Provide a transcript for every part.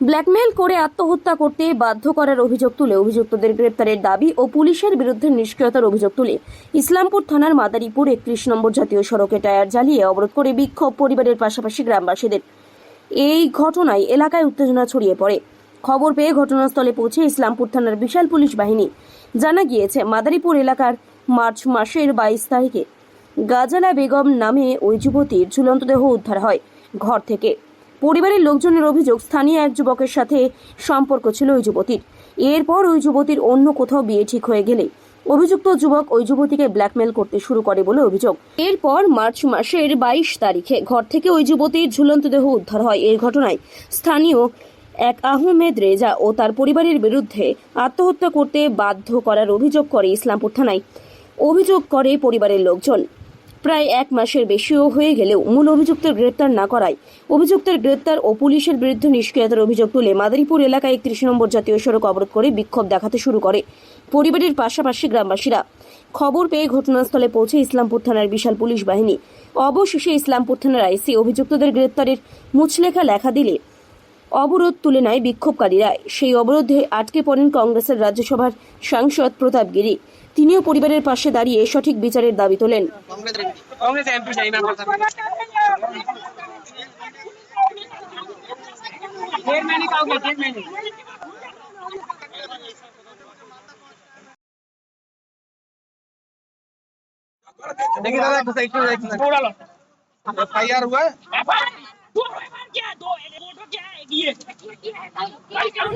Blackmail করে আত্মহত্যা করতে বাধ্য করার অভিযোগ তুলে অভিযুক্তদের গ্রেপ্তারের দাবি ও পুলিশের বিরুদ্ধে নিষ্ক্রিয়তার অভিযোগ তুলে। ইসলামপুর থানার মাদারীপুর একত্রিশ নম্বর জাতীয় সড়কে টায়ার জ্বালিয়ে অবরোধ করে বিক্ষোভ পরিবারের পাশাপাশি গ্রামবাসীদের। এই ঘটনায় এলাকায় উত্তেজনা ছড়িয়ে পড়ে। খবর পেয়ে ঘটনাস্থলে পৌঁছে ইসলামপুর থানার বিশাল পুলিশ বাহিনী জানা গিয়েছে, মাদারীপুর এলাকার মার্চ মাসের বাইশ তারিখে গাজালা বেগম নামে ওই যুবতীর ঝুলন্ত দেহ উদ্ধার হয় ঘর থেকে। পরিবারের লোকজনের অভিযোগ স্থানীয় এক যুবকের সাথে সম্পর্ক ছিল ওই যুবতীর। এরপর ওই যুবতীর অন্য কোথাও বিয়ে ঠিক হয়ে গেলে। অভিযুক্ত যুবক ওই যুবতীকে ব্ল্যাকমেল করতে শুরু করে বলে অভিযোগ। এরপর মার্চ মাসের বাইশ তারিখে ঘর থেকে ওই যুবতীর ঝুলন্ত দেহ উদ্ধার হয় এই ঘটনায়। স্থানীয় এক আহমেদ রেজা ও তার পরিবারের বিরুদ্ধে আত্মহত্যা করতে বাধ্য করার অভিযোগ করে ইসলামপুর থানায়। অভিযোগ করে পরিবারের লোকজন। প্রায় এক মাসের বেশিও হয়ে গেলেও মূল অভিযুক্তের গ্রেপ্তার না করায়। অভিযুক্তের গ্রেপ্তার ও পুলিশের বিরুদ্ধে নিষ্ক্রিয়তার অভিযোগ তুলে মাদারীপুর এলাকায় একত্রিশ নম্বর জাতীয় সড়ক অবরোধ করে বিক্ষোভ দেখাতে শুরু করে পরিবারের পাশাপাশি গ্রামবাসীরা। খবর পেয়ে ঘটনাস্থলে পৌঁছে ইসলামপুর থানার বিশাল পুলিশ বাহিনী। অবশেষে ইসলামপুর থানার আইসি অভিযুক্তদের গ্রেপ্তারের মুচলেখা লেখা দিলে অবরোধ তুলে নেয় বিক্ষোভকারীরা। সেই অবরোধে আটকে পড়েন কংগ্রেসের রাজ্যসভার সাংসদ প্রতাপ গিরি। তিনিও পরিবারের পাশে দাঁড়িয়ে সঠিক বিচারের দাবি তোলেন कांग्रेस एमपी चाहिए मैं बोलता डेढ़ महीने का हो गया डेढ़ महीने देखिए दादा एक साइड पे एक थोड़ा लो एफआईआर हुआ है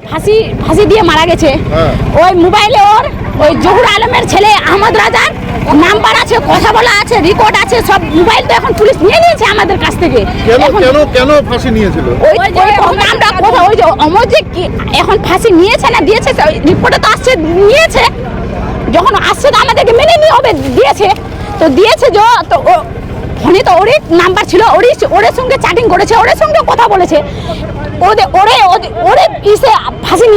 ফাঁসি ফাঁসি দিয়ে মারা গেছে ওই মোবাইলে ওর ওই জহুর আলমের ছেলে আহমদ রাজার নাম্বার আছে কথা বলা আছে রেকর্ড আছে সব মোবাইল তো এখন পুলিশ নিয়ে নিয়েছে আমাদের কাছ থেকে। কেন এখন কেন কেন ফাঁসি নিয়েছিল? ওই আমরা কথা ওই যে অমর যে কি এখন ফাঁসি নিয়েছে না দিয়েছে রিপোর্টে তো আসছে নিয়েছে। যখন আসছে তো আমাদেরকে মেনে নিয়ে হবে দিয়েছে। তো দিয়েছে যে তো ও ফোনে তো ওরই নাম্বার ছিল ওরই ওরের সঙ্গে চ্যাটিং করেছে ওরের সঙ্গে কথা বলেছে। ওদের ওরে ওদের- ওরে ইসে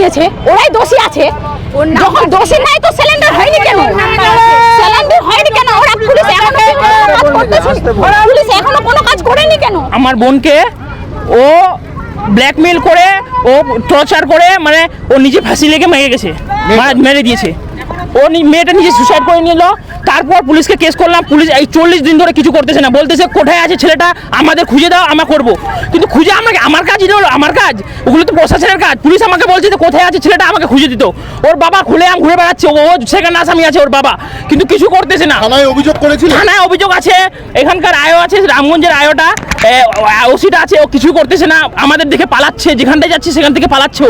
নিয়েছে ওরাই দোষী আছে। যখন দোষী নাই তো সিলিন্ডার হয়নি কেন? সিলিন্ডার হয়নি কেন? ওরা পুলিশ এখনও কাজ করতেছে পুলিশ এখনও কোনো কাজ করেনি কেন? আমার বোনকে ও ব্ল্যাকমেল করে ও টর্চার করে মানে ও নিজে ফাঁসি লেগে মেরে গেছে মারা- মেরে দিয়েছে। ও নি- মেয়েটা নিজে সুসাইড করে নিল তারপর পুলিশকে কেস করলাম পুলিশ এই চল্লিশ দিন ধরে কিছু করতেছে না। বলতেছে কোথায় আছে ছেলেটা? আমাদের খুঁজে দাও আমরা করব। কিন্তু খুঁজে আমাকে আমার কাজ এটা হলো আমার কাজ। ওগুলো তো প্রশাসনের কাজ। পুলিশ আমাকে বলছে যে কোথায় আছে ছেলেটা? আমাকে খুঁজে দিত। ওর বাবা খুলে আম ঘুরে বেড়াচ্ছে ও সেখানে আসামি আছে ওর বাবা কিন্তু কিছু করতেছে না। থানায় অভিযোগ করেছিল? থানায় অভিযোগ আছে এখানকার আয়ও আছে রামগঞ্জের আয়োটা ওসিটা আছে ও কিছু করতেছে না। আমাদের দেখে পালাচ্ছে যেখানটায় যাচ্ছে সেখান থেকে পালাচ্ছে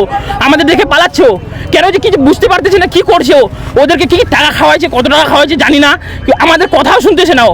আমাদের দেখে পালাচ্ছে কেন যে কিছু বুঝতে পারতেছে না কি করছে ও? ওদেরকে কি কি টাকা খাওয়াইছে কত টাকা খাওয়াইছে জানি না। আমাদের কথাও শুনতেছে না ও